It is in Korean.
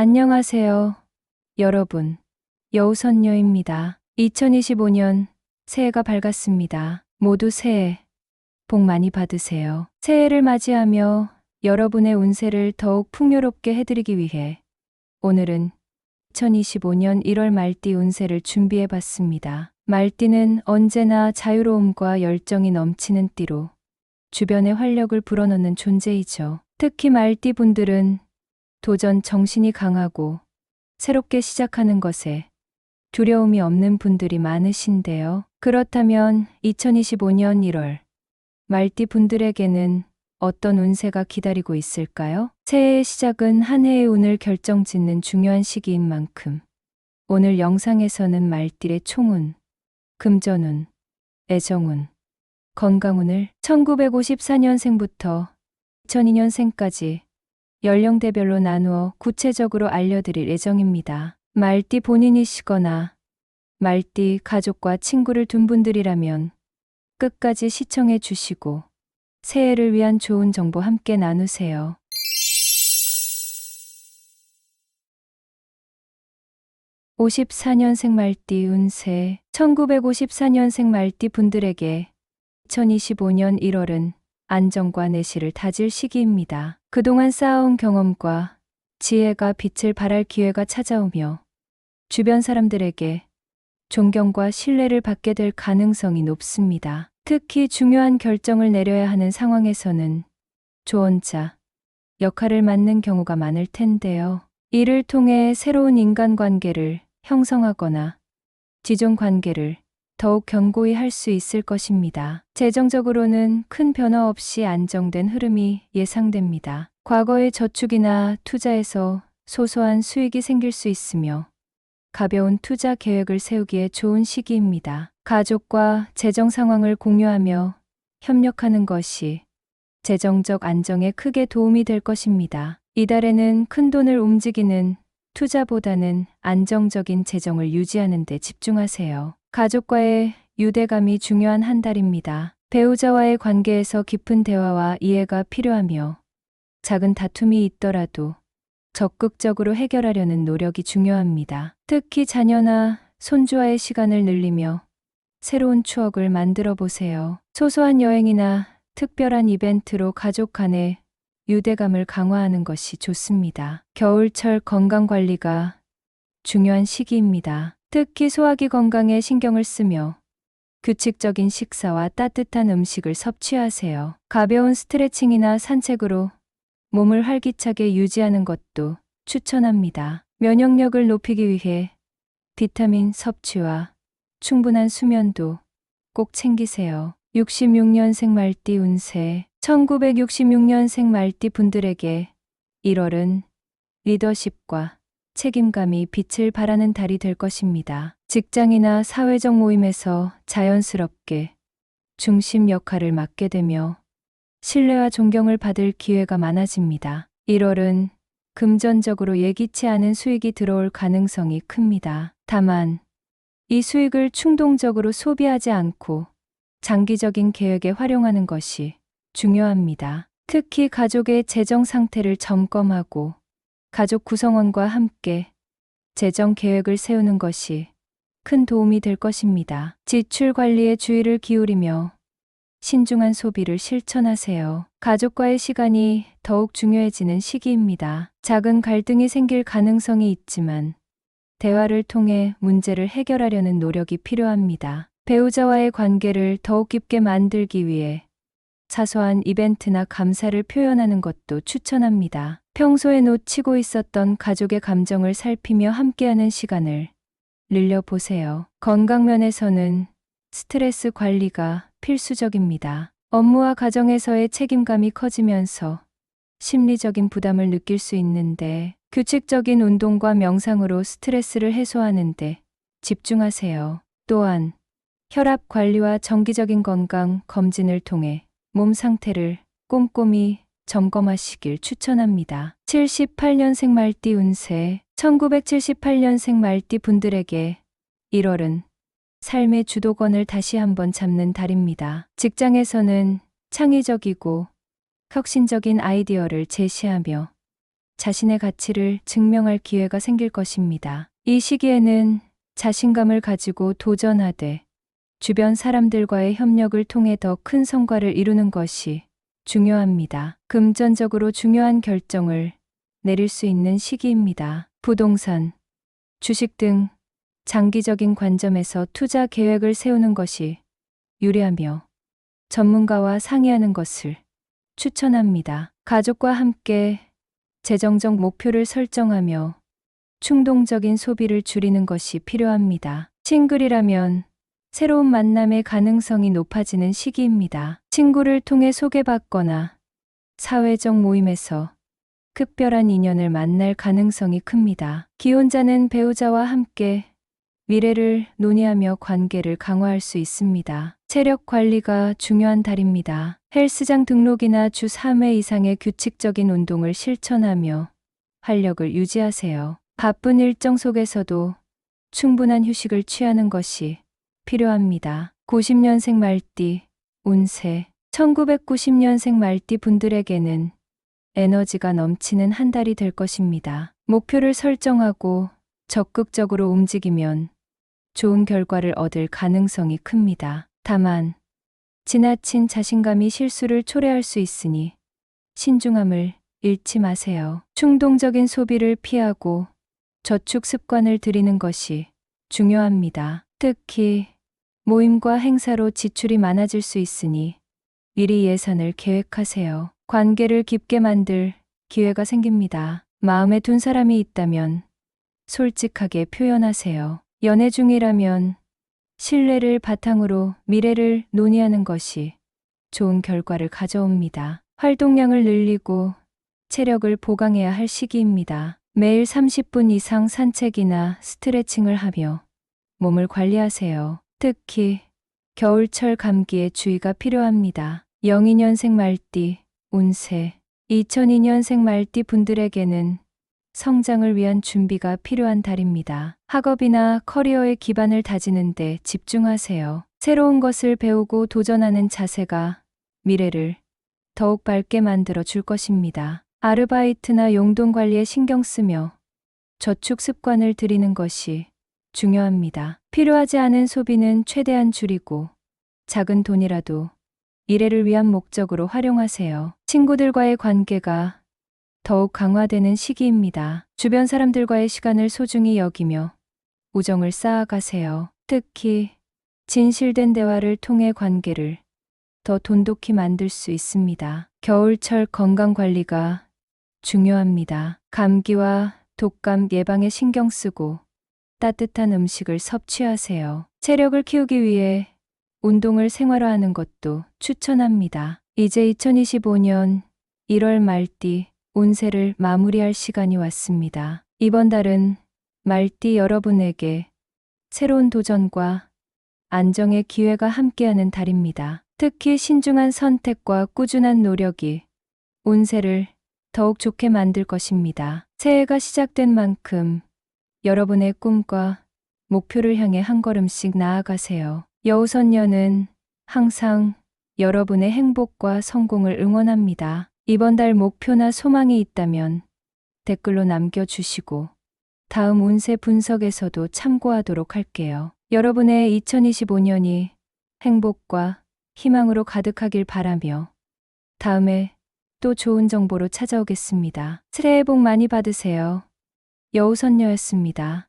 안녕하세요. 여러분. 여우선녀입니다. 2025년 새해가 밝았습니다. 모두 새해 복 많이 받으세요. 새해를 맞이하며 여러분의 운세를 더욱 풍요롭게 해드리기 위해 오늘은 2025년 1월 말띠 운세를 준비해 봤습니다. 말띠는 언제나 자유로움과 열정이 넘치는 띠로 주변의 활력을 불어넣는 존재이죠. 특히 말띠 분들은 도전 정신이 강하고 새롭게 시작하는 것에 두려움이 없는 분들이 많으신데요. 그렇다면 2025년 1월 말띠 분들에게는 어떤 운세가 기다리고 있을까요? 새해의 시작은 한 해의 운을 결정짓는 중요한 시기인 만큼 오늘 영상에서는 말띠의 총운, 금전운, 애정운, 건강운을 1954년생부터 2002년생까지 연령대별로 나누어 구체적으로 알려드릴 예정입니다. 말띠 본인이시거나 말띠 가족과 친구를 둔 분들이라면 끝까지 시청해 주시고 새해를 위한 좋은 정보 함께 나누세요. (54년생) 말띠 운세 1954년생 말띠 분들에게 2025년 1월은 안정과 내실을 다질 시기입니다. 그동안 쌓아온 경험과 지혜가 빛을 발할 기회가 찾아오며 주변 사람들에게 존경과 신뢰를 받게 될 가능성이 높습니다. 특히 중요한 결정을 내려야 하는 상황에서는 조언자, 역할을 맡는 경우가 많을 텐데요. 이를 통해 새로운 인간관계를 형성하거나 지존 관계를 더욱 견고히 할 수 있을 것입니다. 재정적으로는 큰 변화 없이 안정된 흐름이 예상됩니다. 과거의 저축이나 투자에서 소소한 수익이 생길 수 있으며 가벼운 투자 계획을 세우기에 좋은 시기입니다. 가족과 재정 상황을 공유하며 협력하는 것이 재정적 안정에 크게 도움이 될 것입니다. 이달에는 큰 돈을 움직이는 투자보다는 안정적인 재정을 유지하는 데 집중하세요. 가족과의 유대감이 중요한 한 달입니다. 배우자와의 관계에서 깊은 대화와 이해가 필요하며 작은 다툼이 있더라도 적극적으로 해결하려는 노력이 중요합니다. 특히 자녀나 손주와의 시간을 늘리며 새로운 추억을 만들어 보세요. 소소한 여행이나 특별한 이벤트로 가족 간의 유대감을 강화하는 것이 좋습니다. 겨울철 건강 관리가 중요한 시기입니다. 특히 소화기 건강에 신경을 쓰며 규칙적인 식사와 따뜻한 음식을 섭취하세요. 가벼운 스트레칭이나 산책으로 몸을 활기차게 유지하는 것도 추천합니다. 면역력을 높이기 위해 비타민 섭취와 충분한 수면도 꼭 챙기세요. 66년생 말띠 운세 1966년생 말띠 분들에게 1월은 리더십과 책임감이 빛을 발하는 달이 될 것입니다. 직장이나 사회적 모임에서 자연스럽게 중심 역할을 맡게 되며 신뢰와 존경을 받을 기회가 많아집니다. 1월은 금전적으로 예기치 않은 수익이 들어올 가능성이 큽니다. 다만, 이 수익을 충동적으로 소비하지 않고 장기적인 계획에 활용하는 것이 중요합니다. 특히 가족의 재정 상태를 점검하고 가족 구성원과 함께 재정 계획을 세우는 것이 큰 도움이 될 것입니다. 지출 관리에 주의를 기울이며 신중한 소비를 실천하세요. 가족과의 시간이 더욱 중요해지는 시기입니다. 작은 갈등이 생길 가능성이 있지만 대화를 통해 문제를 해결하려는 노력이 필요합니다. 배우자와의 관계를 더욱 깊게 만들기 위해 사소한 이벤트나 감사를 표현하는 것도 추천합니다. 평소에 놓치고 있었던 가족의 감정을 살피며 함께하는 시간을 늘려보세요. 건강면에서는 스트레스 관리가 필수적입니다. 업무와 가정에서의 책임감이 커지면서 심리적인 부담을 느낄 수 있는데 규칙적인 운동과 명상으로 스트레스를 해소하는데 집중하세요. 또한 혈압 관리와 정기적인 건강 검진을 통해 몸 상태를 꼼꼼히 점검하시길 추천합니다. 78년생 말띠 운세 1978년생 말띠 분들에게 1월은 삶의 주도권을 다시 한번 잡는 달입니다. 직장에서는 창의적이고 혁신적인 아이디어를 제시하며 자신의 가치를 증명할 기회가 생길 것입니다. 이 시기에는 자신감을 가지고 도전하되 주변 사람들과의 협력을 통해 더 큰 성과를 이루는 것이 중요합니다. 금전적으로 중요한 결정을 내릴 수 있는 시기입니다. 부동산, 주식 등 장기적인 관점에서 투자 계획을 세우는 것이 유리하며 전문가와 상의하는 것을 추천합니다. 가족과 함께 재정적 목표를 설정하며 충동적인 소비를 줄이는 것이 필요합니다. 싱글이라면 새로운 만남의 가능성이 높아지는 시기입니다. 친구를 통해 소개받거나 사회적 모임에서 특별한 인연을 만날 가능성이 큽니다. 기혼자는 배우자와 함께 미래를 논의하며 관계를 강화할 수 있습니다. 체력 관리가 중요한 달입니다. 헬스장 등록이나 주 3회 이상의 규칙적인 운동을 실천하며 활력을 유지하세요. 바쁜 일정 속에서도 충분한 휴식을 취하는 것이 필요합니다. 90년생 말띠, 운세. 1990년생 말띠 분들에게는 에너지가 넘치는 한 달이 될 것입니다. 목표를 설정하고 적극적으로 움직이면 좋은 결과를 얻을 가능성이 큽니다. 다만, 지나친 자신감이 실수를 초래할 수 있으니 신중함을 잃지 마세요. 충동적인 소비를 피하고 저축 습관을 들이는 것이 중요합니다. 특히 모임과 행사로 지출이 많아질 수 있으니 미리 예산을 계획하세요. 관계를 깊게 만들 기회가 생깁니다. 마음에 둔 사람이 있다면 솔직하게 표현하세요. 연애 중이라면 신뢰를 바탕으로 미래를 논의하는 것이 좋은 결과를 가져옵니다. 활동량을 늘리고 체력을 보강해야 할 시기입니다. 매일 30분 이상 산책이나 스트레칭을 하며 몸을 관리하세요. 특히 겨울철 감기에 주의가 필요합니다. 영인년생 말띠, 운세. 2002년생 말띠 분들에게는 성장을 위한 준비가 필요한 달입니다. 학업이나 커리어의 기반을 다지는데 집중하세요. 새로운 것을 배우고 도전하는 자세가 미래를 더욱 밝게 만들어 줄 것입니다. 아르바이트나 용돈 관리에 신경 쓰며 저축 습관을 들이는 것이 중요합니다. 필요하지 않은 소비는 최대한 줄이고 작은 돈이라도 미래를 위한 목적으로 활용하세요. 친구들과의 관계가 더욱 강화되는 시기입니다. 주변 사람들과의 시간을 소중히 여기며 우정을 쌓아가세요. 특히 진실된 대화를 통해 관계를 더 돈독히 만들 수 있습니다. 겨울철 건강 관리가 중요합니다. 감기와 독감 예방에 신경 쓰고 따뜻한 음식을 섭취하세요. 체력을 키우기 위해 운동을 생활화하는 것도 추천합니다. 이제 2025년 1월 말띠 운세를 마무리할 시간이 왔습니다. 이번 달은 말띠 여러분에게 새로운 도전과 안정의 기회가 함께하는 달입니다. 특히 신중한 선택과 꾸준한 노력이 운세를 더욱 좋게 만들 것입니다. 새해가 시작된 만큼 여러분의 꿈과 목표를 향해 한 걸음씩 나아가세요. 여우선녀는 항상 여러분의 행복과 성공을 응원합니다. 이번 달 목표나 소망이 있다면 댓글로 남겨주시고 다음 운세 분석에서도 참고하도록 할게요. 여러분의 2025년이 행복과 희망으로 가득하길 바라며 다음에 또 좋은 정보로 찾아오겠습니다. 새해 복 많이 받으세요. 여우선녀였습니다.